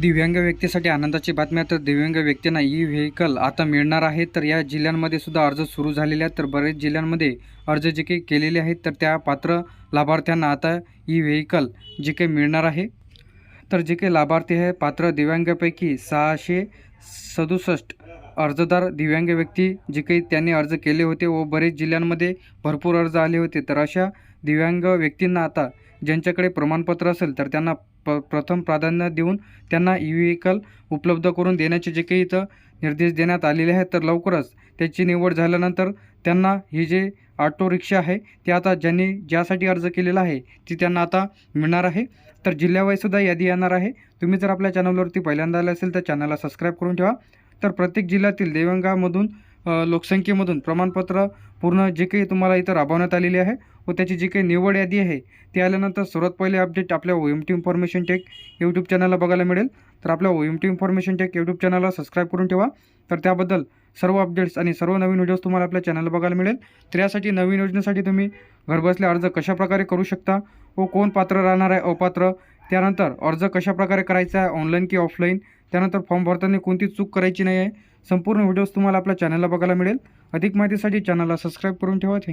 दिव्यांग व्यक्तीसाठी आनंदाची बातमी आहे. तर दिव्यांग व्यक्तींना ई व्हेकल आता मिळणार आहे. तर या जिल्ह्यांमध्ये सुद्धा अर्ज सुरू झालेले आहेत. तर बरेच जिल्ह्यांमध्ये अर्ज जे काही केलेले आहेत तर त्या पात्र लाभार्थ्यांना आता ई व्हेकल जे काही मिळणार आहे. तर जे काही लाभार्थी आहे पात्र दिव्यांगापैकी सहाशे सदुसष्ट अर्जदार दिव्यांग व्यक्ती जे काही त्यांनी अर्ज केले होते व बरेच जिल्ह्यांमध्ये भरपूर अर्ज आले होते. तर अशा दिव्यांग व्यक्तींना आता ज्यांच्याकडे प्रमाणपत्र असेल तर त्यांना प प्रथम प्राधान्य देऊन त्यांना ई व्हेकल उपलब्ध करून देण्याचे जे काही इथं निर्देश देण्यात आलेले आहेत तर लवकरच त्याची निवड झाल्यानंतर त्यांना ही जे ऑटो रिक्षा आहे ते आता ज्यांनी ज्यासाठी अर्ज केलेला आहे ती त्यांना आता मिळणार आहे. तर जिल्ह्यावाईसुद्धा यादी येणार आहे. तुम्ही जर आपल्या चॅनलवरती पहिल्यांदा आले असेल तर चॅनलला सबस्क्राईब करून ठेवा. तर प्रत्येक जिल्ह्यातील देवंगामधून लोकसंख्येमधून प्रमाणपत्र पूर्ण जे काही तुम्हाला इथं राबवण्यात आलेली आहे व त्याची जी काही निवड यादी आहे ती आल्यानंतर सर्वात पहिले अपडेट आपल्या O M T information tech YouTube चॅनलला बघायला मिळेल. तर आपल्या O M T information tech YouTube चॅनलला सबस्क्राईब करून ठेवा. तर त्याबद्दल सर्व अपडेट्स आणि सर्व नवीन व्हिडिओज तुम्हाला आपल्या चॅनलला बघायला मिळेल. तर यासाठी नवीन योजनेसाठी तुम्ही घरबसल्या अर्ज कशाप्रकारे करू शकता व कोण पात्र राहणार आहे अपात्र? त्यानंतर अर्ज कशाप्रकारे करायचा आहे ऑनलाईन की ऑफलाईन त्यानंतर फॉर्म भरताना कोणती चूक करायची नाही आहे संपूर्ण व्हिडिओज तुम्हाला आपल्या चॅनलला बघायला मिळेल. अधिक माहितीसाठी चॅनलला सबस्क्राईब करून ठेवा. थँक्यू